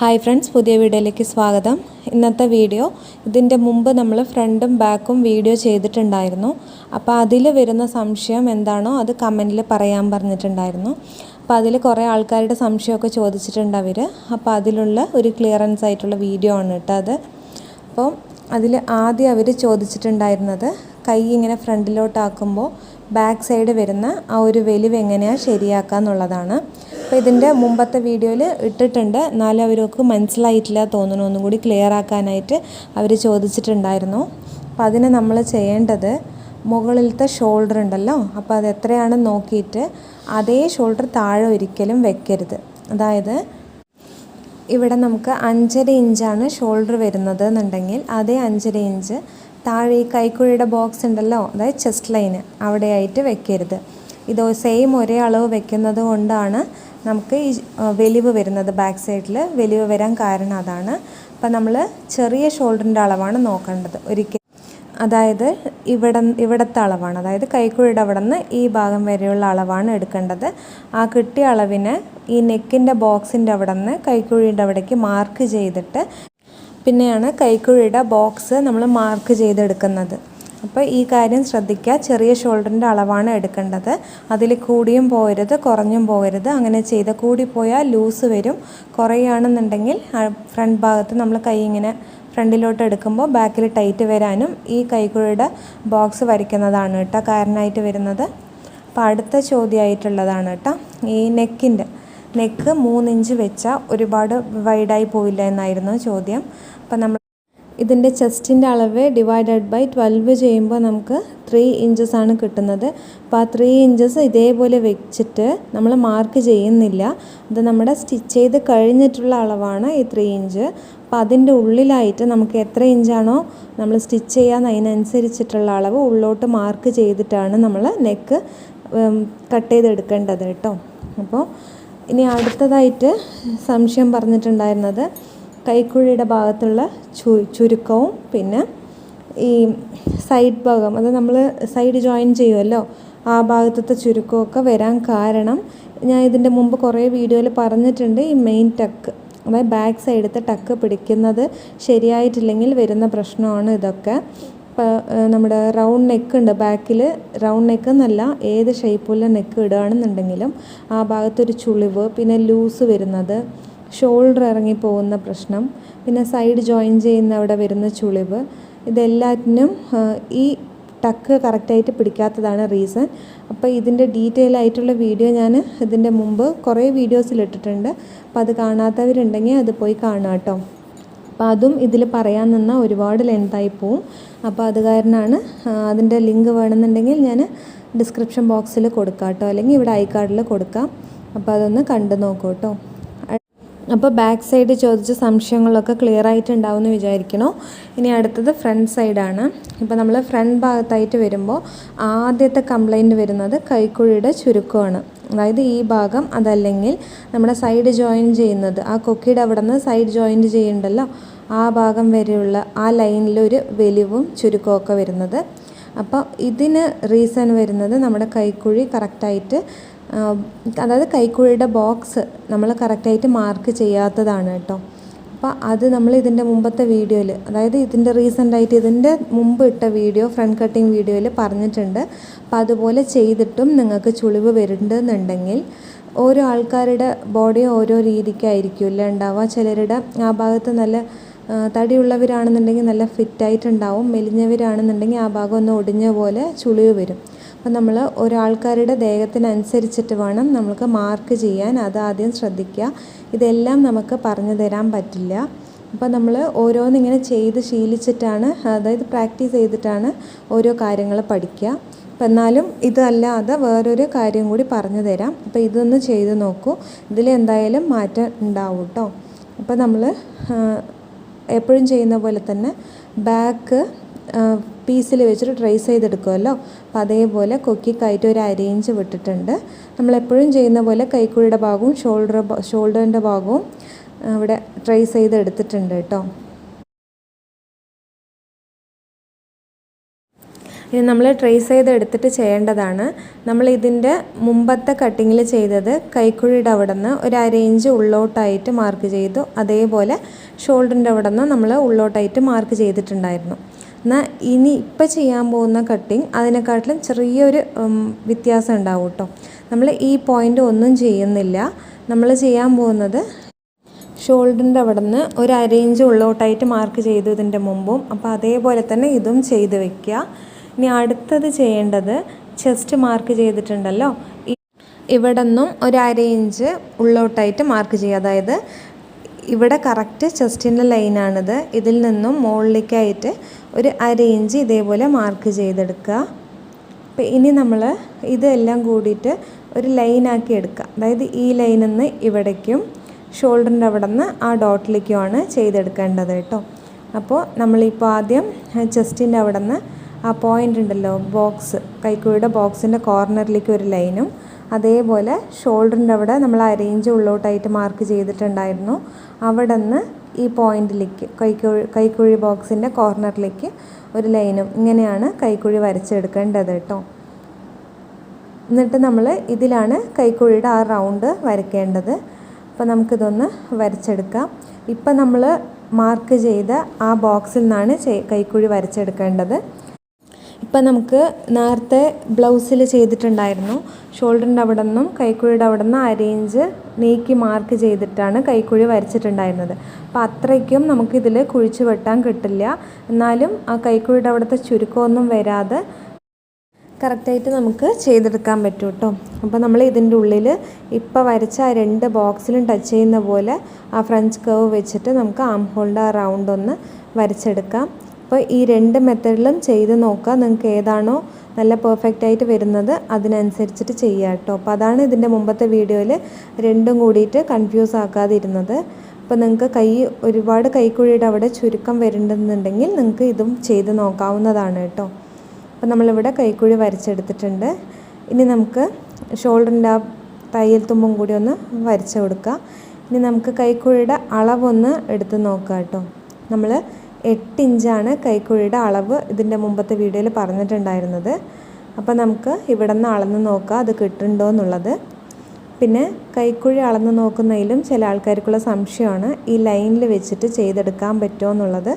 Hi friends പുതിയ വീഡിയോയിലേക്ക് സ്വാഗതം. ഇന്നത്തെ വീഡിയോ ഇതിന്റെ മുമ്പ് നമ്മൾ ഫ്രണ്ടും ബാക്കും വീഡിയോ ചെയ്തിട്ടുണ്ടായിരുന്നു. അപ്പോൾ അതിൽ വരുന്ന സംശയം എന്താണോ അത് കമന്റിൽ പറയാൻ പറഞ്ഞിട്ടുണ്ടായിരുന്നു. അപ്പോൾ അതിൽ കുറേ ആൾക്കാരുടെ സംശയമൊക്കെ ചോദിച്ചിട്ടുണ്ട് അവർ അപ്പോൾ അതിലുള്ള ഒരു ക്ലിയറൻസ് ആയിട്ടുള്ള വീഡിയോ ആണ് കേട്ടോ അത്. അപ്പോൾ അതിൽ ആദ്യം അവർ ചോദിച്ചിട്ടുണ്ടായിരുന്നത് കൈ ഇങ്ങനെ ഫ്രണ്ടിലോട്ടാക്കുമ്പോൾ ബാക്ക് സൈഡ് വരുന്ന ആ ഒരു വലിവ് എങ്ങനെയാണ് ശരിയാക്കുക എന്നുള്ളതാണ്. അപ്പോൾ ഇതിന്റെ മുമ്പത്തെ വീഡിയോയിൽ ഇട്ടിട്ടുണ്ട്. എന്നാലും അവർക്ക് മനസ്സിലായിട്ടില്ല തോന്നുന്നു ഒന്നും കൂടി ക്ലിയർ ആക്കാനായിട്ട് അവർ ചോദിച്ചിട്ടുണ്ടായിരുന്നു. അപ്പോൾ അതിന് നമ്മൾ ചെയ്യേണ്ടത് മുകളിലത്തെ ഷോൾഡർ ഉണ്ടല്ലോ? അപ്പോൾ അത് എത്രയാണെന്ന് നോക്കിയിട്ട് അതേ ഷോൾഡർ താഴെ ഒരിക്കലും വെക്കരുത്. അതായത് ഇവിടെ നമുക്ക് അഞ്ചര ഇഞ്ചാണ് ഷോൾഡർ വരുന്നത് എന്നുണ്ടെങ്കിൽ അതേ അഞ്ചര ഇഞ്ച് താഴെ ഈ കൈക്കുഴിയുടെ ബോക്സ് ഉണ്ടല്ലോ അതായത് ചെസ്റ്റ് ലൈന് അവിടെയായിട്ട് വെക്കരുത്. ഇത് സെയിം ഒരേ അളവ് വെക്കുന്നത് കൊണ്ടാണ് നമുക്ക് ഈ വലിവ് വരുന്നത് ബാക്ക് സൈഡിൽ വലിവ് വരാൻ കാരണം അതാണ്. അപ്പം നമ്മൾ ചെറിയ ഷോൾഡറിന്റെ അളവാണ് നോക്കേണ്ടത് ഒരിക്കൽ. അതായത് ഇവിടെ ഇവിടുത്തെ അളവാണ് അതായത് കൈക്കുഴിയുടെ അവിടെ നിന്ന് ഈ ഭാഗം വരെയുള്ള അളവാണ് എടുക്കേണ്ടത്. ആ കിട്ടിയ അളവിന് ഈ നെക്കിന്റെ ബോക്സിന്റെ അവിടെ നിന്ന് കൈക്കുഴിയുടെ അവിടേക്ക് മാർക്ക് ചെയ്തിട്ട് പിന്നെയാണ് കൈക്കുഴിയുടെ ബോക്സ് നമ്മൾ മാർക്ക് ചെയ്തെടുക്കുന്നത്. അപ്പോൾ ഈ കാര്യം ശ്രദ്ധിക്കുക. ചെറിയ ഷോൾഡറിന്റെ അളവാണ് എടുക്കേണ്ടത്. അതിൽ കൂടിയും പോകരുത് കുറഞ്ഞും പോകരുത്. അങ്ങനെ ചെയ്ത് കൂടിപ്പോയാൽ ലൂസ് വരും. കുറയുകയാണെന്നുണ്ടെങ്കിൽ ഫ്രണ്ട് ഭാഗത്ത് നമ്മൾ കൈ ഇങ്ങനെ ഫ്രണ്ടിലോട്ട് എടുക്കുമ്പോൾ ബാക്കിൽ ടൈറ്റ് വരാനും ഈ കൈക്കുഴിയുടെ ബോക്സ് വരയ്ക്കുന്നതാണ് കേട്ടോ കാരണമായിട്ട് വരുന്നത്. അപ്പോൾ അടുത്ത ചോദ്യമായിട്ടുള്ളതാണ് കേട്ടോ. ഈ നെക്കിന്റെ നെക്ക് മൂന്നിഞ്ച് വെച്ചാൽ ഒരുപാട് വൈഡായി പോയില്ല എന്നായിരുന്നു ചോദ്യം. അപ്പം നമ്മൾ ഇതിന്റെ ചെസ്റ്റിന്റെ അളവ് ഡിവൈഡഡ് ബൈ ട്വൽവ് ചെയ്യുമ്പോൾ നമുക്ക് ത്രീ ഇഞ്ചസ് ആണ് കിട്ടുന്നത്. അപ്പോൾ ആ ത്രീ ഇഞ്ചസ് ഇതേപോലെ വെച്ചിട്ട് നമ്മൾ മാർക്ക് ചെയ്യുന്നില്ല. അത് നമ്മുടെ സ്റ്റിച്ച് ചെയ്ത് കഴിഞ്ഞിട്ടുള്ള അളവാണ് ഈ ത്രീ ഇഞ്ച്. അപ്പോൾ അതിന്റെ ഉള്ളിലായിട്ട് നമുക്ക് എത്ര ഇഞ്ചാണോ നമ്മൾ സ്റ്റിച്ച് ചെയ്യാൻ അതിനനുസരിച്ചിട്ടുള്ള അളവ് ഉള്ളോട്ട് മാർക്ക് ചെയ്തിട്ടാണ് നമ്മൾ നെക്ക് കട്ട് ചെയ്തെടുക്കേണ്ടത് കേട്ടോ. അപ്പോൾ ഇനി അടുത്തതായിട്ട് സംശയം പറഞ്ഞിട്ടുണ്ടായിരുന്നത് കൈക്കുഴിയുടെ ഭാഗത്തുള്ള ചു ചുരുക്കവും പിന്നെ ഈ സൈഡ് ഭാഗം അത് നമ്മൾ സൈഡ് ജോയിൻ ചെയ്യുമല്ലോ ആ ഭാഗത്തത്തെ ചുരുക്കമൊക്കെ വരാൻ കാരണം ഞാൻ ഇതിന്റെ മുമ്പ് കുറേ വീഡിയോയിൽ പറഞ്ഞിട്ടുണ്ട് ഈ മെയിൻ ടക്ക് അതായത് ബാക്ക് സൈഡത്തെ ടക്ക് പിടിക്കുന്നത് ശരിയായിട്ടില്ലെങ്കിൽ വരുന്ന പ്രശ്നമാണ് ഇതൊക്കെ. നമ്മുടെ റൗണ്ട് നെക്ക് ഉണ്ട്. ബാക്കിൽ റൗണ്ട് നെക്ക് എന്നല്ല ഏത് ഷേപ്പുള്ള നെക്ക് ഇടുകയാണെന്നുണ്ടെങ്കിലും ആ ഭാഗത്തൊരു ചുളിവ് പിന്നെ ലൂസ് വരുന്നത് ഷോൾഡർ ഇറങ്ങി പോകുന്ന പ്രശ്നം പിന്നെ സൈഡ് ജോയിൻ ചെയ്യുന്ന അവിടെ വരുന്ന ചുളിവ് ഇതെല്ലാറ്റിനും ഈ ടക്ക് കറക്റ്റായിട്ട് പിടിക്കാത്തതാണ് റീസൺ. അപ്പോൾ ഇതിന്റെ ഡീറ്റെയിൽ ആയിട്ടുള്ള വീഡിയോ ഞാൻ ഇതിന്റെ മുമ്പ് കുറേ വീഡിയോസിൽ ഇട്ടിട്ടുണ്ട്. അപ്പോൾ അത് കാണാത്തവരുണ്ടെങ്കിൽ അത് പോയി കാണാം കേട്ടോ. അപ്പോൾ അതും ഇതിൽ പറയാൻ നിന്നാൽ ഒരുപാട് ലെങ്തായി പോവും. അപ്പോൾ അത് കാരണമാണ് അതിന്റെ ലിങ്ക് വേണമെന്നുണ്ടെങ്കിൽ ഞാൻ ഡിസ്ക്രിപ്ഷൻ ബോക്സിൽ കൊടുക്കാം കേട്ടോ അല്ലെങ്കിൽ ഇവിടെ ഐ കാർഡിൽ കൊടുക്കാം. അപ്പോൾ അതൊന്ന് കണ്ടു നോക്കൂ കേട്ടോ. അപ്പോൾ ബാക്ക് സൈഡ് ചോദിച്ച സംശയങ്ങളൊക്കെ ക്ലിയർ ആയിട്ടുണ്ടാവും എന്ന് വിചാരിക്കണോ? ഇനി അടുത്തത് ഫ്രണ്ട് സൈഡാണ് ഇപ്പോൾ നമ്മൾ ഫ്രണ്ട് ഭാഗത്തായിട്ട് വരുമ്പോൾ ആദ്യത്തെ കംപ്ലൈന്റ് വരുന്നത് കൈക്കുഴിയുടെ ചുരുക്കമാണ്. അതായത് ഈ ഭാഗം അതല്ലെങ്കിൽ നമ്മുടെ സൈഡ് ജോയിൻ ചെയ്യുന്നത്. ആ കൊക്കിയുടെ അവിടെ നിന്ന് സൈഡ് ജോയിന്റ് ചെയ്യുന്നുണ്ടല്ലോ ആ ഭാഗം വരെയുള്ള ആ ലൈനിലൊരു വലിവും ചുരുക്കമൊക്കെ വരുന്നത്. അപ്പോൾ ഇതിന് റീസൺ വരുന്നത് നമ്മുടെ കൈക്കുഴി കറക്റ്റായിട്ട് അതായത് കൈക്കുഴിയുടെ ബോക്സ് നമ്മൾ കറക്റ്റായിട്ട് മാർക്ക് ചെയ്യാത്തതാണ് കേട്ടോ. അപ്പോൾ അത് നമ്മൾ ഇതിന്റെ മുമ്പത്തെ വീഡിയോയിൽ അതായത് ഇതിന്റെ റീസെന്റായിട്ട് ഇതിന്റെ മുമ്പ് ഇട്ട വീഡിയോ ഫ്രണ്ട് കട്ടിങ് വീഡിയോയിൽ പറഞ്ഞിട്ടുണ്ട്. അപ്പോൾ അതുപോലെ ചെയ്തിട്ടും നിങ്ങൾക്ക് ചുളിവ് വരുന്നുണ്ടെന്നുണ്ടെങ്കിൽ ഓരോ ആൾക്കാരുടെ ബോഡി ഓരോ രീതിക്കായിരിക്കുമല്ലേ ഉണ്ടാവുക. ചിലരുടെ ആ ഭാഗത്ത് നല്ല തടിയുള്ളവരാണെന്നുണ്ടെങ്കിൽ നല്ല ഫിറ്റായിട്ടുണ്ടാവും മെലിഞ്ഞവരാണെന്നുണ്ടെങ്കിൽ ആ ഭാഗം ഒന്ന് ഒടിഞ്ഞ പോലെ ചുളിവ് വരും. അപ്പം നമ്മൾ ഒരാൾക്കാരുടെ ദേഹത്തിനനുസരിച്ചിട്ട് വേണം നമുക്ക് മാർക്ക് ചെയ്യാൻ അത് ആദ്യം ശ്രദ്ധിക്കുക. ഇതെല്ലാം നമുക്ക് പറഞ്ഞു തരാൻ പറ്റില്ല. അപ്പോൾ നമ്മൾ ഓരോന്നിങ്ങനെ ചെയ്ത് ശീലിച്ചിട്ടാണ് അതായത് പ്രാക്ടീസ് ചെയ്തിട്ടാണ് ഓരോ കാര്യങ്ങൾ പഠിക്കുക. അപ്പം എന്നാലും ഇതല്ലാതെ വേറൊരു കാര്യം കൂടി പറഞ്ഞു തരാം. അപ്പോൾ ഇതൊന്ന് ചെയ്ത് നോക്കൂ. ഇതിൽ എന്തായാലും മാറ്റം ഉണ്ടാവും കേട്ടോ അപ്പോൾ നമ്മൾ എപ്പോഴും ചെയ്യുന്ന പോലെ തന്നെ ബാക്ക് പീസിൽ വെച്ചിട്ട് ട്രേസ് ചെയ്തെടുക്കുമല്ലോ അപ്പോൾ അതേപോലെ കൊക്കിക്കായിട്ട് ഒരു അരേഞ്ച് വിട്ടിട്ടുണ്ട്. നമ്മളെപ്പോഴും ചെയ്യുന്ന പോലെ കൈക്കുഴിയുടെ ഭാഗവും ഷോൾഡർ ഷോൾഡറിന്റെ ഭാഗവും ഇവിടെ ട്രേസ് ചെയ്തെടുത്തിട്ടുണ്ട് കേട്ടോ. ഇനി നമ്മൾ ട്രേസ് ചെയ്ത് എടുത്തിട്ട് ചെയ്യേണ്ടതാണ്. നമ്മൾ ഇതിന്റെ മുമ്പത്തെ കട്ടിങ്ങിൽ ചെയ്തത് കൈക്കുഴിയുടെ അവിടെ നിന്ന് ഒരു അര ഇഞ്ച് ഉള്ളോട്ടായിട്ട് മാർക്ക് ചെയ്തു. അതേപോലെ ഷോൾഡറിന്റെ അവിടെ നിന്ന് നമ്മൾ ഉള്ളോട്ടായിട്ട് മാർക്ക് ചെയ്തിട്ടുണ്ടായിരുന്നു. എന്നാൽ ഇനി ഇപ്പം ചെയ്യാൻ പോകുന്ന കട്ടിങ് അതിനെക്കാട്ടിലും ചെറിയൊരു വ്യത്യാസം ഉണ്ടാവും കേട്ടോ നമ്മൾ ഈ പോയിന്റ് ഒന്നും ചെയ്യുന്നില്ല. നമ്മൾ ചെയ്യാൻ പോകുന്നത് ഷോൾഡറിന്റെ അവിടെ നിന്ന് ഒരു ഇഞ്ച് ഉള്ളോട്ടായിട്ട് മാർക്ക് ചെയ്തു ഇതിന്റെ മുമ്പും. അപ്പോൾ അതേപോലെ തന്നെ ഇതും ചെയ്ത് വെക്കുക. ഇനി അടുത്തത് ചെയ്യേണ്ടത് ചെസ്റ്റ് മാർക്ക് ചെയ്തിട്ടുണ്ടല്ലോ. ഇവിടെ നിന്നും ഒരു അര ഇഞ്ച് ഉള്ളോട്ടായിട്ട് മാർക്ക് ചെയ്യുക. അതായത് ഇവിടെ കറക്റ്റ് ചെസ്റ്റിന്റെ ലൈനാണിത് ഇതിൽ നിന്നും മുകളിലേക്കായിട്ട് ഒരു അര ഇഞ്ച് ഇതേപോലെ മാർക്ക് ചെയ്തെടുക്കുക. അപ്പോൾ ഇനി നമ്മൾ ഇതെല്ലാം കൂടിയിട്ട് ഒരു ലൈനാക്കി എടുക്കുക. അതായത് ഈ ലൈനിൽ നിന്ന് ഇവിടേക്കും ഷോൾഡറിന്റെ അവിടെ നിന്ന് ആ ഡോട്ടിലേക്കുമാണ് ചെയ്തെടുക്കേണ്ടത് കേട്ടോ. അപ്പോൾ നമ്മളിപ്പോൾ ആദ്യം ചെസ്റ്റിന്റെ അവിടെ നിന്ന് ആ പോയിന്റ് ഉണ്ടല്ലോ ബോക്സ് കൈക്കുഴിയുടെ ബോക്സിന്റെ കോർണറിലേക്ക് ഒരു ലൈനും അതേപോലെ ഷോൾഡറിന്റെ അവിടെ നമ്മൾ അരേഞ്ച് ഉള്ളോട്ടായിട്ട് മാർക്ക് ചെയ്തിട്ടുണ്ടായിരുന്നു. അവിടെ നിന്ന് ഈ പോയിന്റിലേക്ക് കൈക്കുഴി കൈക്കുഴി ബോക്സിന്റെ കോർണറിലേക്ക് ഒരു ലൈനും ഇങ്ങനെയാണ് കൈക്കുഴി വരച്ചെടുക്കേണ്ടത് കേട്ടോ. എന്നിട്ട് നമ്മൾ ഇതിലാണ് കൈക്കുഴിയുടെ ആ റൗണ്ട് വരയ്ക്കേണ്ടത്. അപ്പോൾ നമുക്കിതൊന്ന് വരച്ചെടുക്കാം. ഇപ്പം നമ്മൾ മാർക്ക് ചെയ്ത ആ ബോക്സിൽ നിന്നാണ് കൈക്കുഴി വരച്ചെടുക്കേണ്ടത്. ഇപ്പം നമുക്ക് നേരത്തെ ബ്ലൗസിൽ ചെയ്തിട്ടുണ്ടായിരുന്നു. ഷോൾഡറിന്റെ അവിടെ നിന്നും കൈക്കുഴിയുടെ അവിടെ നിന്ന് അരേഞ്ച് നീക്കി മാർക്ക് ചെയ്തിട്ടാണ് കൈക്കുഴി വരച്ചിട്ടുണ്ടായിരുന്നത്. അപ്പോൾ അത്രയ്ക്കും നമുക്കിതിൽ കുഴിച്ച് വെട്ടാൻ കിട്ടില്ല. എന്നാലും ആ കൈക്കുഴിയുടെ അവിടുത്തെ ചുരുക്കമൊന്നും വരാതെ കറക്റ്റായിട്ട് നമുക്ക് ചെയ്തെടുക്കാൻ പറ്റും കേട്ടോ. അപ്പോൾ നമ്മൾ ഇതിന്റെ ഉള്ളിൽ ഇപ്പോൾ വരച്ച ആ രണ്ട് ബോക്സിലും ടച്ച് ചെയ്യുന്ന പോലെ ആ ഫ്രഞ്ച് കർവ് വെച്ചിട്ട് നമുക്ക് ആം ഹോളിന്റെ ആ റൗണ്ട് ഒന്ന് വരച്ചെടുക്കാം. അപ്പോൾ ഈ രണ്ട് മെത്തേഡിലും ചെയ്ത് നോക്കുക. നിങ്ങൾക്ക് ഏതാണോ നല്ല പെർഫെക്റ്റ് ആയിട്ട് വരുന്നത് അതിനനുസരിച്ചിട്ട് ചെയ്യുക കേട്ടോ. അപ്പോൾ അതാണ് ഇതിന്റെ മുമ്പത്തെ വീഡിയോയിൽ രണ്ടും കൂടിയിട്ട് കൺഫ്യൂസ് ആക്കാതിരുന്നത്. അപ്പോൾ നിങ്ങൾക്ക് കൈ ഒരുപാട് കൈക്കുഴിയുടെ അവിടെ ചുരുക്കം വരുന്നുണ്ടെന്നുണ്ടെങ്കിൽ നിങ്ങൾക്ക് ഇതും ചെയ്ത് നോക്കാവുന്നതാണ് കേട്ടോ. അപ്പോൾ നമ്മളിവിടെ കൈക്കുഴി വരച്ചെടുത്തിട്ടുണ്ട്. ഇനി നമുക്ക് ഷോൾഡറിന്റെ ആ തയ്യൽ തുമ്പും കൂടി ഒന്ന് വരച്ച് കൊടുക്കുക ഇനി നമുക്ക് കൈക്കുഴിയുടെ അളവൊന്ന് എടുത്ത് നോക്കാം കേട്ടോ. നമ്മൾ എട്ട് ഇഞ്ചാണ് കൈക്കുഴിയുടെ അളവ് ഇതിന്റെ മുമ്പത്തെ വീഡിയോയിൽ പറഞ്ഞിട്ടുണ്ടായിരുന്നത്. അപ്പോൾ നമുക്ക് ഇവിടെ നിന്ന് അളന്ന് നോക്കാം അത് കിട്ടുന്നുണ്ടോ എന്നുള്ളത്. പിന്നെ കൈക്കുഴി അളന്ന് നോക്കുന്നതിലും ചില ആൾക്കാർക്കുള്ള സംശയമാണ് ഈ ലൈനിൽ വെച്ചിട്ട് ചെയ്തെടുക്കാൻ പറ്റുമോ എന്നുള്ളത്.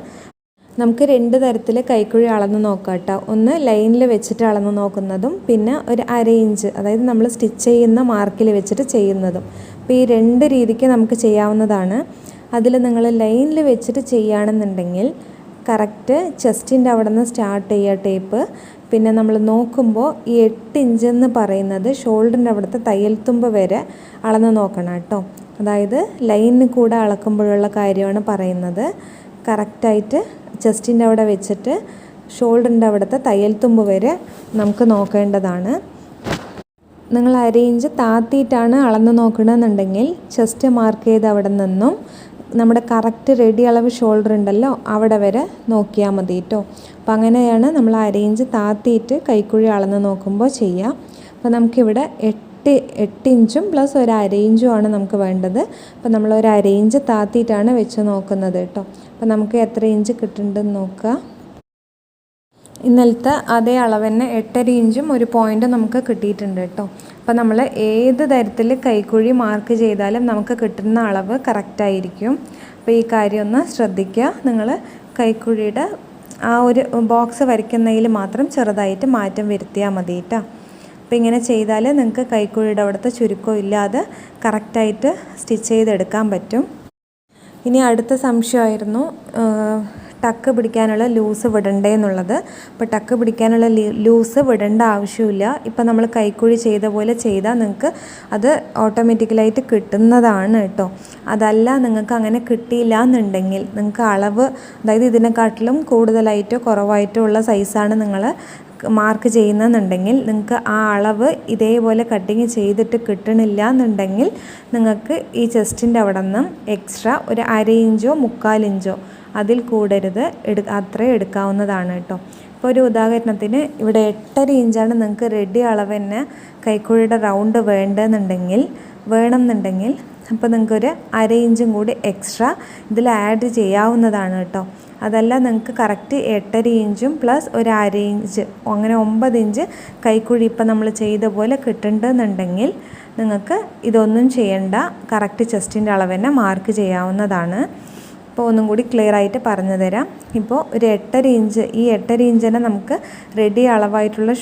നമുക്ക് രണ്ട് തരത്തിൽ കൈക്കുഴി അളന്ന് നോക്കാം കേട്ടോ. ഒന്ന് ലൈനിൽ വെച്ചിട്ട് അളന്ന് നോക്കുന്നതും പിന്നെ ഒരു അര ഇഞ്ച് അതായത് നമ്മൾ സ്റ്റിച്ച് ചെയ്യുന്ന മാർക്കിൽ വെച്ചിട്ട് ചെയ്യുന്നതും. അപ്പോൾ ഈ രണ്ട് രീതിക്ക് നമുക്ക് ചെയ്യാവുന്നതാണ്. അതിൽ നിങ്ങൾ ലൈനിൽ വെച്ചിട്ട് ചെയ്യുകയാണെന്നുണ്ടെങ്കിൽ കറക്റ്റ് ചെസ്റ്റിന്റെ അവിടെ നിന്ന് സ്റ്റാർട്ട് ചെയ്യുക ടേപ്പ്. പിന്നെ നമ്മൾ നോക്കുമ്പോൾ ഈ എട്ട് ഇഞ്ച് എന്ന് പറയുന്നത് ഷോൾഡറിന്റെ അവിടുത്തെ തയ്യൽ തുമ്പ് വരെ അളന്ന് നോക്കണം കേട്ടോ. അതായത് ലൈനിന് കൂടെ അളക്കുമ്പോഴുള്ള കാര്യമാണ് പറയുന്നത്. കറക്റ്റായിട്ട് ചെസ്റ്റിന്റെ അവിടെ വെച്ചിട്ട് ഷോൾഡറിന്റെ അവിടുത്തെ തയ്യൽ തുമ്പ് വരെ നമുക്ക് നോക്കേണ്ടതാണ്. നിങ്ങൾ അരയിഞ്ച് താത്തിയിട്ടാണ് അളന്ന് നോക്കണമെന്നുണ്ടെങ്കിൽ ചെസ്റ്റ് മാർക്ക് ചെയ്ത് അവിടെ നിന്നും നമ്മുടെ കറക്റ്റ് റെഡി അളവ് ഷോൾഡർ ഉണ്ടല്ലോ അവിടെ വരെ നോക്കിയാൽ മതി കേട്ടോ അപ്പോൾ അങ്ങനെയാണ് നമ്മൾ അരയിഞ്ച് താത്തിയിട്ട് കൈക്കുഴി അളന്ന് നോക്കുമ്പോൾ ചെയ്യുക അപ്പോൾ നമുക്കിവിടെ എട്ട് എട്ട് ഇഞ്ചും പ്ലസ് ഒരു അരേഞ്ചും ആണ് നമുക്ക് വേണ്ടത്. അപ്പോൾ നമ്മൾ ഒരു അര ഇഞ്ച് താത്തിയിട്ടാണ് വെച്ച് നോക്കുന്നത് കേട്ടോ അപ്പോൾ നമുക്ക് എത്ര ഇഞ്ച് കിട്ടുന്നുണ്ടെന്ന് നോക്കുക ഇന്നലത്തെ അതേ അളവ് തന്നെ എട്ടര ഇഞ്ചും ഒരു പോയിന്റ് നമുക്ക് കിട്ടിയിട്ടുണ്ട് കേട്ടോ അപ്പോൾ നമ്മൾ ഏത് തരത്തിൽ കൈക്കുഴി മാർക്ക് ചെയ്താലും നമുക്ക് കിട്ടുന്ന അളവ് കറക്റ്റായിരിക്കും അപ്പോൾ ഈ കാര്യം ഒന്ന് ശ്രദ്ധിക്കുക. നിങ്ങൾ കൈക്കുഴിയുടെ ആ ഒരു ബോക്സ് വരയ്ക്കുന്നതിൽ മാത്രം ചെറുതായിട്ട് മാറ്റം വരുത്തിയാൽ മതി കേട്ടോ. അപ്പോൾ ഇങ്ങനെ ചെയ്താൽ നിങ്ങൾക്ക് കൈക്കുഴിയുടെ അവിടുത്തെ ചുരുക്കം ഇല്ലാതെ കറക്റ്റായിട്ട് സ്റ്റിച്ച് ചെയ്തെടുക്കാൻ പറ്റും. ഇനി അടുത്ത സംശയമായിരുന്നു ടക്ക് പിടിക്കാനുള്ള ലൂസ് വിടണ്ടേ എന്നുള്ളത്. അപ്പോൾ ടക്ക് പിടിക്കാനുള്ള ലൂസ് വിടേണ്ട ആവശ്യമില്ല ഇപ്പം നമ്മൾ കൈക്കുഴി ചെയ്ത പോലെ ചെയ്താൽ നിങ്ങൾക്ക് അത് ഓട്ടോമാറ്റിക്കലായിട്ട് കിട്ടുന്നതാണ് കേട്ടോ. അതല്ല നിങ്ങൾക്ക് അങ്ങനെ കിട്ടിയില്ല എന്നുണ്ടെങ്കിൽ നിങ്ങൾക്ക് അളവ് അതായത് ഇതിനെക്കാട്ടിലും കൂടുതലായിട്ടോ കുറവായിട്ടോ ഉള്ള സൈസാണ് നിങ്ങൾ മാർക്ക് ചെയ്യുന്നതെന്നുണ്ടെങ്കിൽ നിങ്ങൾക്ക് ആ അളവ് ഇതേപോലെ കട്ടിങ് ചെയ്തിട്ട് കിട്ടണില്ല എന്നുണ്ടെങ്കിൽ നിങ്ങൾക്ക് ഈ ചെസ്റ്റിന്റെ അവിടെ നിന്ന് എക്സ്ട്രാ ഒരു അര ഇഞ്ചോ മുക്കാൽ ഇഞ്ചോ അതിൽ കൂടരുത്. എടു അത്രയും എടുക്കാവുന്നതാണ് കേട്ടോ. ഇപ്പോൾ ഒരു ഉദാഹരണത്തിന് ഇവിടെ എട്ടര ഇഞ്ചാണ് നിങ്ങൾക്ക് റെഡി അളവ് തന്നെ കൈക്കുഴിയുടെ റൗണ്ട് വേണ്ടതെന്നുണ്ടെങ്കിൽ വേണമെന്നുണ്ടെങ്കിൽ അപ്പോൾ നിങ്ങൾക്കൊരു അര ഇഞ്ചും കൂടി എക്സ്ട്രാ ഇതിൽ ആഡ് ചെയ്യാവുന്നതാണ് കേട്ടോ. അതല്ല നിങ്ങൾക്ക് കറക്റ്റ് എട്ടര ഇഞ്ചും പ്ലസ് ഒരു അര ഇഞ്ച് അങ്ങനെ ഒമ്പത് ഇഞ്ച് കൈക്കുഴി ഇപ്പം നമ്മൾ ചെയ്ത പോലെ കിട്ടുന്നുണ്ടെന്നുണ്ടെങ്കിൽ നിങ്ങൾക്ക് ഇതൊന്നും ചെയ്യണ്ട. കറക്റ്റ് ചെസ്റ്റിന്റെ അളവ് തന്നെ മാർക്ക് ചെയ്യാവുന്നതാണ്. ഇപ്പോൾ ഒന്നും കൂടി ക്ലിയർ ആയിട്ട് പറഞ്ഞു തരാം. ഇപ്പോൾ ഒരു എട്ടര ഇഞ്ച് ഈ എട്ടര ഇഞ്ചിനെ നമുക്ക് റെഡി അളവായിട്ടുള്ള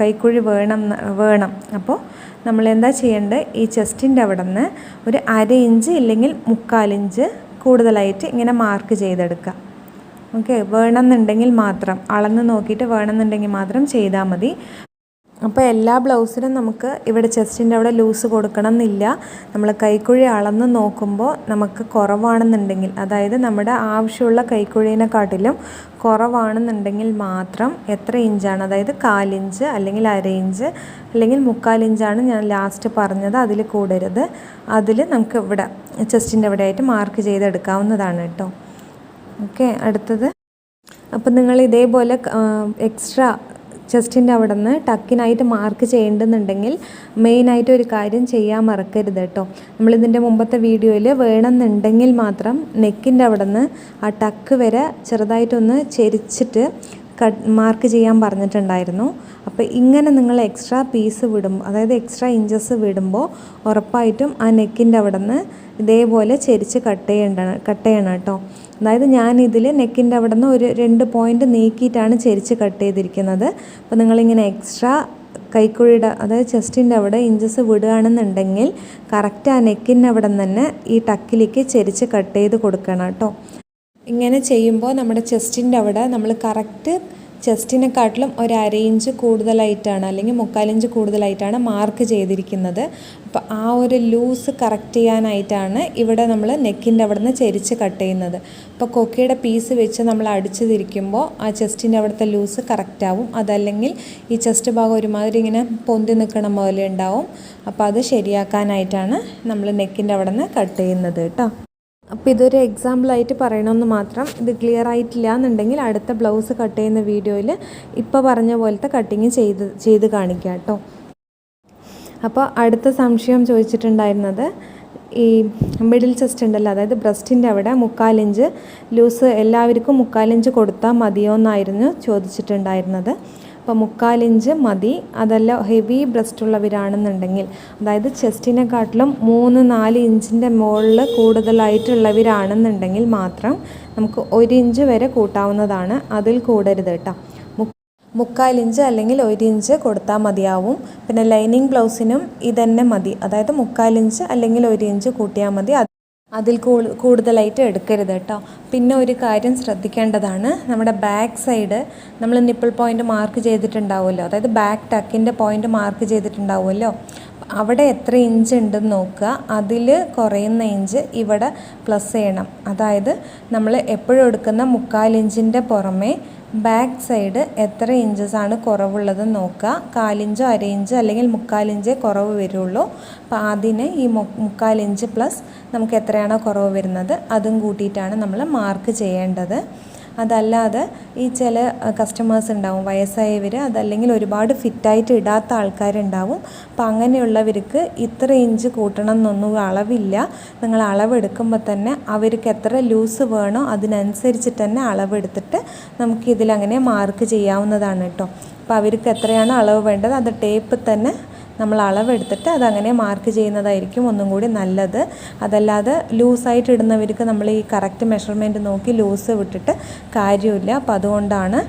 കൈക്കുഴി വേണം വേണം. അപ്പോൾ നമ്മൾ എന്താ ചെയ്യേണ്ടത്? ഈ ചെസ്റ്റിന്റെ അവിടെ നിന്ന് ഒരു അര ഇഞ്ച് ഇല്ലെങ്കിൽ മുക്കാലിഞ്ച് കൂടുതലായിട്ട് ഇങ്ങനെ മാർക്ക് ചെയ്തെടുക്കുക. ഓക്കെ വേണമെന്നുണ്ടെങ്കിൽ മാത്രം. അളന്ന് നോക്കിയിട്ട് വേണമെന്നുണ്ടെങ്കിൽ മാത്രം ചെയ്താൽ മതി. അപ്പോൾ എല്ലാ ബ്ലൗസിനും നമുക്ക് ഇവിടെ ചെസ്റ്റിന്റെ അവിടെ ലൂസ് കൊടുക്കണം എന്നില്ല നമ്മൾ കൈക്കുഴി അളന്ന് നോക്കുമ്പോൾ നമുക്ക് കുറവാണെന്നുണ്ടെങ്കിൽ അതായത് നമ്മുടെ ആവശ്യമുള്ള കൈക്കുഴീനെക്കാട്ടിലും കുറവാണെന്നുണ്ടെങ്കിൽ മാത്രം എത്ര ഇഞ്ചാണ് അതായത് കാലിഞ്ച് അല്ലെങ്കിൽ അര ഇഞ്ച് അല്ലെങ്കിൽ മുക്കാലിഞ്ചാണ് ഞാൻ ലാസ്റ്റ് പറഞ്ഞത് അതിൽ കൂടരുത്. അതിൽ നമുക്ക് ഇവിടെ ചെസ്റ്റിന്റെ അവിടെ ആയിട്ട് മാർക്ക് ചെയ്തെടുക്കാവുന്നതാണ് കേട്ടോ ഓക്കെ അടുത്തത്. അപ്പം നിങ്ങൾ ഇതേപോലെ എക്സ്ട്രാ ചെസ്റ്റിന്റെ അവിടെ നിന്ന് ടക്കിനായിട്ട് മാർക്ക് ചെയ്യേണ്ടെന്നുണ്ടെങ്കിൽ മെയിനായിട്ട് ഒരു കാര്യം ചെയ്യാൻ മറക്കരുത് കേട്ടോ. നമ്മളിതിന്റെ മുമ്പത്തെ വീഡിയോയിൽ വേണമെന്നുണ്ടെങ്കിൽ മാത്രം നെക്കിന്റെ അവിടെ നിന്ന് ആ ടക്ക് വരെ ചെറുതായിട്ടൊന്ന് ചെരിച്ചിട്ട് കട്ട് മാർക്ക് ചെയ്യാൻ പറഞ്ഞിട്ടുണ്ടായിരുന്നു. അപ്പോൾ ഇങ്ങനെ നിങ്ങൾ എക്സ്ട്രാ പീസ് വിടും അതായത് എക്സ്ട്രാ ഇഞ്ചസ് വിടുമ്പോൾ ഉറപ്പായിട്ടും ആ നെക്കിന്റെ അവിടെ നിന്ന് ഇതേപോലെ ചെരിച്ച് കട്ട് ചെയ്യേണ്ട കട്ട് ചെയ്യണം കേട്ടോ. അതായത് ഞാൻ ഇതിൽ നെക്കിന്റെ അവിടെ നിന്ന് ഒരു രണ്ട് പോയിന്റ് നീക്കിയിട്ടാണ് ചെരിച്ച് കട്ട് ചെയ്തിരിക്കുന്നത്. അപ്പോൾ നിങ്ങളിങ്ങനെ എക്സ്ട്രാ കൈക്കുഴിയുടെ അതായത് ചെസ്റ്റിന്റെ അവിടെ ഇഞ്ചസ് വിടുകയാണെന്നുണ്ടെങ്കിൽ കറക്റ്റ് ആ നെക്കിന്റെ അവിടെ തന്നെ ഈ ടക്കിലേക്ക് ചെരിച്ച് കട്ട് ചെയ്ത് കൊടുക്കണം കേട്ടോ. ഇങ്ങനെ ചെയ്യുമ്പോൾ നമ്മുടെ ചെസ്റ്റിന്റെ അവിടെ നമ്മൾ കറക്റ്റ് ചെസ്റ്റിനെക്കാട്ടിലും ഒരു അര ഇഞ്ച് കൂടുതലായിട്ടാണ് അല്ലെങ്കിൽ മുക്കാലിഞ്ച് കൂടുതലായിട്ടാണ് മാർക്ക് ചെയ്തിരിക്കുന്നത്. അപ്പോൾ ആ ഒരു ലൂസ് കറക്റ്റ് ചെയ്യാനായിട്ടാണ് ഇവിടെ നമ്മൾ നെക്കിന്റെ അവിടെ നിന്ന് ചെരിച്ച് കട്ട് ചെയ്യുന്നത്. അപ്പോൾ കൊക്കയുടെ പീസ് വെച്ച് നമ്മൾ അടിച്ചു തിരിക്കുമ്പോൾ ആ ചെസ്റ്റിന്റെ അവിടുത്തെ ലൂസ് കറക്റ്റ് ആവും. അതല്ലെങ്കിൽ ഈ ചെസ്റ്റ് ഭാഗം ഒരുമാതിരി ഇങ്ങനെ പൊന്തി നിൽക്കണ പോലെ ഉണ്ടാവും. അപ്പോൾ അത് ശരിയാക്കാനായിട്ടാണ് നമ്മൾ നെക്കിന്റെ അവിടെ നിന്ന് കട്ട് ചെയ്യുന്നത് കേട്ടോ. അപ്പോൾ ഇതൊരു എക്സാമ്പിളായിട്ട് പറയണമെന്ന് മാത്രം. ഇത് ക്ലിയർ ആയിട്ടില്ല എന്നുണ്ടെങ്കിൽ അടുത്ത ബ്ലൗസ് കട്ട് ചെയ്യുന്ന വീഡിയോയിൽ ഇപ്പോൾ പറഞ്ഞ പോലത്തെ കട്ടിങ് ചെയ്ത് ചെയ്ത് കാണിക്കാം കേട്ടോ. അപ്പോൾ അടുത്ത സംശയം ചോദിച്ചിട്ടുണ്ടായിരുന്നത് ഈ മിഡിൽ ചെസ്റ്റ് ഉണ്ടല്ലോ അതായത് ബ്രസ്റ്റിന്റെ അവിടെ മുക്കാലിഞ്ച് ലൂസ് എല്ലാവർക്കും മുക്കാലിഞ്ച് കൊടുത്താൽ മതിയോ എന്നായിരുന്നു ചോദിച്ചിട്ടുണ്ടായിരുന്നത്. അപ്പോൾ മുക്കാലിഞ്ച് മതി. അതല്ല ഹെവി ബ്രസ്റ്റ് ഉള്ളവരാണെന്നുണ്ടെങ്കിൽ. അതായത് ചെസ്റ്റിനെക്കാട്ടിലും മൂന്ന് നാല് ഇഞ്ചിന്റെ മുകളിൽ കൂടുതലായിട്ടുള്ളവരാണെന്നുണ്ടെങ്കിൽ മാത്രം നമുക്ക് ഒരു ഇഞ്ച് വരെ കൂട്ടാവുന്നതാണ്. അതിൽ കൂടരുത് കേട്ടോ. മുക്കാലിഞ്ച് അല്ലെങ്കിൽ ഒരു ഇഞ്ച് കൊടുത്താൽ മതിയാവും. പിന്നെ ലൈനിങ് ബ്ലൗസിനും ഇതന്നെ മതി. അതായത് മുക്കാൽ ഇഞ്ച് അല്ലെങ്കിൽ ഒരു ഇഞ്ച് കൂട്ടിയാൽ മതി. അതിൽ കൂടു- കൂടുതലായിട്ട് എടുക്കരുത് കേട്ടോ. പിന്നെ ഒരു കാര്യം ശ്രദ്ധിക്കേണ്ടതാണ്. നമ്മുടെ ബാക്ക് സൈഡ് നമ്മൾ നിപ്പിൾ പോയിന്റ് മാർക്ക് ചെയ്തിട്ടുണ്ടാവുമല്ലോ. അതായത് ബാക്ക് ടക്കിന്റെ പോയിന്റ് മാർക്ക് ചെയ്തിട്ടുണ്ടാവുമല്ലോ. അവിടെ എത്ര ഇഞ്ച് ഉണ്ടെന്ന് നോക്കുക. അതിൽ കുറയുന്ന ഇഞ്ച് ഇവിടെ പ്ലസ് ചെയ്യണം. അതായത് നമ്മൾ എപ്പോഴും എടുക്കുന്ന മുക്കാൽ ഇഞ്ചിന്റെ പുറമെ ബാക്ക് സൈഡ് എത്ര ഇഞ്ചസ് ആണ് കുറവുള്ളതെന്ന് നോക്കുക. കാലിഞ്ചോ ഇഞ്ച് അല്ലെങ്കിൽ മുക്കാലിഞ്ചേ കുറവ് വരുള്ളൂ. അപ്പോൾ അതിന് ഈ മുക്കാലിഞ്ച് പ്ലസ് നമുക്ക് എത്രയാണോ കുറവ് വരുന്നത് അതും കൂട്ടിയിട്ടാണ് നമ്മൾ മാർക്ക് ചെയ്യേണ്ടത്. അതല്ലാതെ ഈ ചില കസ്റ്റമേഴ്സ് ഉണ്ടാവും വയസ്സായവർ അതല്ലെങ്കിൽ ഒരുപാട് ഫിറ്റായിട്ട് ഇടാത്ത ആൾക്കാരുണ്ടാവും. അപ്പം അങ്ങനെയുള്ളവർക്ക് ഇത്ര ഇഞ്ച് കൂട്ടണം എന്നൊന്നും അളവില്ല. നിങ്ങൾ അളവെടുക്കുമ്പോൾ തന്നെ അവർക്ക് എത്ര ലൂസ് വേണോ അതിനനുസരിച്ചിട്ട് തന്നെ അളവെടുത്തിട്ട് നമുക്ക് ഇതിലങ്ങനെ മാർക്ക് ചെയ്യാവുന്നതാണ് കേട്ടോ അപ്പോൾ അവർക്ക് എത്രയാണ് അളവ് വേണ്ടത് അത് ടേപ്പ് തന്നെ നമ്മൾ അളവെടുത്തിട്ട് അതങ്ങനെ മാർക്ക് ചെയ്യുന്നതായിരിക്കും ഒന്നും കൂടി നല്ലത്. അതല്ലാതെ ലൂസായിട്ട് ഇടുന്നവർക്ക് നമ്മൾ ഈ കറക്റ്റ് മെഷർമെന്റ് നോക്കി ലൂസ് വിട്ടിട്ട് കാര്യമില്ല. അപ്പോൾ അതുകൊണ്ടാണ്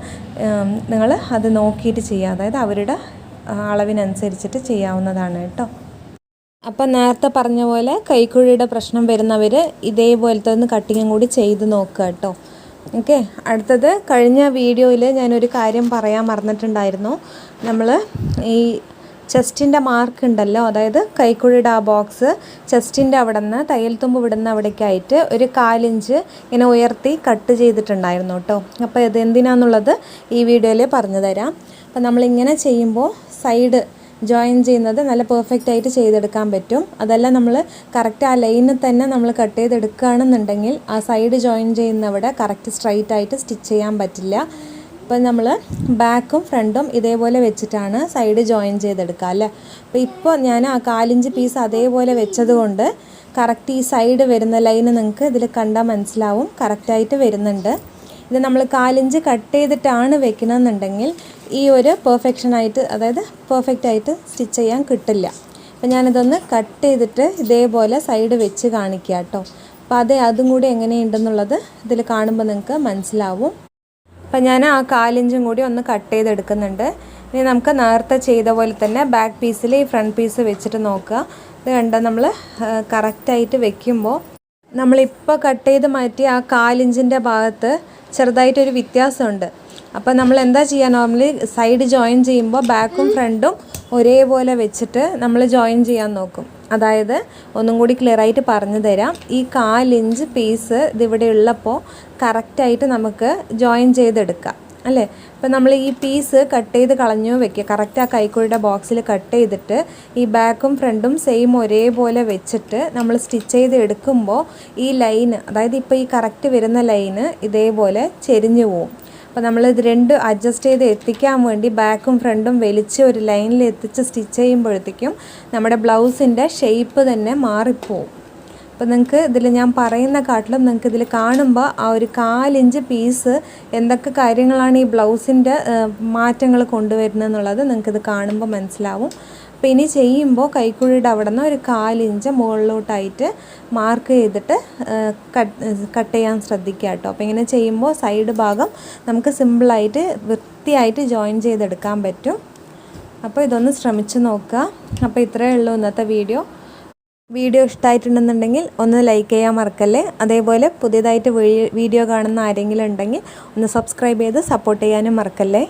നിങ്ങൾ അത് നോക്കിയിട്ട് ചെയ്യുക. അതായത് അവരുടെ അളവിനനുസരിച്ചിട്ട് ചെയ്യാവുന്നതാണ് കേട്ടോ അപ്പം നേരത്തെ പറഞ്ഞ പോലെ കൈക്കുഴിയുടെ പ്രശ്നം വരുന്നവർ ഇതേപോലത്തെ ഒന്ന് കട്ടിങ്ങും കൂടി ചെയ്ത് നോക്കുക കേട്ടോ ഓക്കെ അടുത്തത് കഴിഞ്ഞ വീഡിയോയിൽ ഞാനൊരു കാര്യം പറയാൻ മറന്നിട്ടുണ്ടായിരുന്നു. നമ്മൾ ഈ ചെസ്റ്റിന്റെ മാർക്ക് ഉണ്ടല്ലോ അതായത് കൈക്കുഴിയുടെ ആ ബോക്സ് ചെസ്റ്റിന്റെ അവിടെ നിന്ന് തയ്യൽ തുമ്പ് വിടുന്ന അവിടേക്കായിട്ട് ഒരു കാലിഞ്ച് ഇങ്ങനെ ഉയർത്തി കട്ട് ചെയ്തിട്ടുണ്ടായിരുന്നു കേട്ടോ അപ്പോൾ ഇത് എന്തിനാന്നുള്ളത് ഈ വീഡിയോയിൽ പറഞ്ഞു തരാം. അപ്പോൾ നമ്മളിങ്ങനെ ചെയ്യുമ്പോൾ സൈഡ് ജോയിൻ ചെയ്യുന്നത് നല്ല പെർഫെക്റ്റ് ആയിട്ട് ചെയ്തെടുക്കാൻ പറ്റും. അതല്ല നമ്മൾ കറക്റ്റ് ആ ലൈനിൽ തന്നെ നമ്മൾ കട്ട് ചെയ്തെടുക്കുകയാണെന്നുണ്ടെങ്കിൽ ആ സൈഡ് ജോയിൻ ചെയ്യുന്നവിടെ കറക്റ്റ് സ്ട്രൈറ്റ് ആയിട്ട് സ്റ്റിച്ച് ചെയ്യാൻ പറ്റില്ല. ഇപ്പം നമ്മൾ ബാക്കും ഫ്രണ്ടും ഇതേപോലെ വെച്ചിട്ടാണ് സൈഡ് ജോയിൻ ചെയ്തെടുക്കുക അല്ലേ? അപ്പോൾ ഇപ്പോൾ ഞാൻ ആ കാലിഞ്ച് പീസ് അതേപോലെ വെച്ചതുകൊണ്ട് കറക്റ്റ് ഈ സൈഡ് വരുന്ന ലൈന് നിങ്ങൾക്ക് ഇതിൽ കണ്ടാൽ മനസ്സിലാവും. കറക്റ്റായിട്ട് വരുന്നുണ്ട്. ഇത് നമ്മൾ കാലിഞ്ച് കട്ട് ചെയ്തിട്ടാണ് വെക്കണമെന്നുണ്ടെങ്കിൽ ഈ ഒരു പെർഫെക്ഷനായിട്ട് അതായത് പെർഫെക്റ്റ് ആയിട്ട് സ്റ്റിച്ച് ചെയ്യാൻ കിട്ടില്ല. അപ്പോൾ ഞാനിതൊന്ന് കട്ട് ചെയ്തിട്ട് ഇതേപോലെ സൈഡ് വെച്ച് കാണിക്കുക കേട്ടോ അപ്പോൾ അതേ അതും കൂടി എങ്ങനെയുണ്ടെന്നുള്ളത് ഇതിൽ കാണുമ്പോൾ നിങ്ങൾക്ക് മനസ്സിലാവും. അപ്പം ഞാൻ ആ കാലിഞ്ചും കൂടി ഒന്ന് കട്ട് ചെയ്തെടുക്കുന്നുണ്ട്. ഇനി നമുക്ക് നേരത്തെ ചെയ്ത പോലെ തന്നെ ബാക്ക് പീസിൽ ഈ ഫ്രണ്ട് പീസ് വെച്ചിട്ട് നോക്കുക. ഇത് കണ്ട നമ്മൾ കറക്റ്റായിട്ട് വെക്കുമ്പോൾ നമ്മളിപ്പോൾ കട്ട് ചെയ്ത് മാറ്റി ആ കാലിഞ്ചിന്റെ ഭാഗത്ത് ചെറുതായിട്ടൊരു വ്യത്യാസമുണ്ട്. അപ്പോൾ നമ്മൾ എന്താ ചെയ്യുക നോർമലി സൈഡ് ജോയിൻ ചെയ്യുമ്പോൾ ബാക്കും ഫ്രണ്ടും ഒരേപോലെ വെച്ചിട്ട് നമ്മൾ ജോയിൻ ചെയ്യാൻ നോക്കും. അതായത് ഒന്നും കൂടി ക്ലിയർ ആയിട്ട് പറഞ്ഞു തരാം. ഈ കാലിഞ്ച് പീസ് ഇതിവിടെ ഉള്ളപ്പോൾ കറക്റ്റായിട്ട് നമുക്ക് ജോയിൻ ചെയ്തെടുക്കാം. അല്ലേ? ഇപ്പം നമ്മൾ ഈ പീസ് കട്ട് ചെയ്ത് കളഞ്ഞു വെക്കുക കറക്റ്റ് ആ കൈക്കുഴിയുടെ ബോക്സിൽ കട്ട് ചെയ്തിട്ട് ഈ ബാക്കും ഫ്രണ്ടും സെയിം ഒരേപോലെ വെച്ചിട്ട് നമ്മൾ സ്റ്റിച്ച് ചെയ്ത് എടുക്കുമ്പോൾ ഈ ലൈന് അതായത് ഇപ്പോൾ ഈ കറക്റ്റ് വരുന്ന ലൈന് ഇതേപോലെ ചെരിഞ്ഞു പോവും. അപ്പോൾ നമ്മൾ ഇത് രണ്ട് അഡ്ജസ്റ്റ് ചെയ്ത് എത്തിക്കാൻ വേണ്ടി ബാക്കും ഫ്രണ്ടും വലിച്ച് ഒരു ലൈനിൽ എത്തിച്ച് സ്റ്റിച്ച് ചെയ്യുമ്പോഴത്തേക്കും നമ്മുടെ ബ്ലൗസിന്റെ ഷേപ്പ് തന്നെ മാറിപ്പോവും. അപ്പോൾ നിങ്ങൾക്ക് ഇതിൽ ഞാൻ പറയുന്ന കാട്ടിലും നിങ്ങൾക്ക് ഇതിൽ കാണുമ്പോൾ ആ ഒരു കാലിഞ്ച് പീസ് എന്തൊക്കെ കാര്യങ്ങളാണ് ഈ ബ്ലൗസിന്റെ മാറ്റങ്ങൾ കൊണ്ടുവരുന്നത് എന്നുള്ളത് നിങ്ങൾക്കിത് കാണുമ്പോൾ മനസ്സിലാവും. അപ്പോൾ ഇനി ചെയ്യുമ്പോൾ കൈക്കുഴിയുടെ അവിടെ നിന്ന് ഒരു കാലിഞ്ച് മുകളിലോട്ടായിട്ട് മാർക്ക് ചെയ്തിട്ട് കട്ട് ചെയ്യാൻ ശ്രദ്ധിക്കുക കേട്ടോ. അപ്പോൾ ഇങ്ങനെ ചെയ്യുമ്പോൾ സൈഡ് ഭാഗം നമുക്ക് സിമ്പിളായിട്ട് വൃത്തിയായിട്ട് ജോയിൻ ചെയ്തെടുക്കാൻ പറ്റും. അപ്പോൾ ഇതൊന്ന് ശ്രമിച്ചു നോക്കുക. അപ്പോൾ ഇത്രയേ ഉള്ളൂ ഇന്നത്തെ വീഡിയോ. വീഡിയോ ഇഷ്ടമായിട്ടുണ്ടെന്നുണ്ടെങ്കിൽ ഒന്ന് ലൈക്ക് ചെയ്യാൻ മറക്കല്ലേ? അതേപോലെ പുതിയതായിട്ട് വീഡിയോ കാണുന്ന ആരെങ്കിലും ഉണ്ടെങ്കിൽ ഒന്ന് സബ്സ്ക്രൈബ് ചെയ്ത് സപ്പോർട്ട് ചെയ്യാനും മറക്കല്ലേ?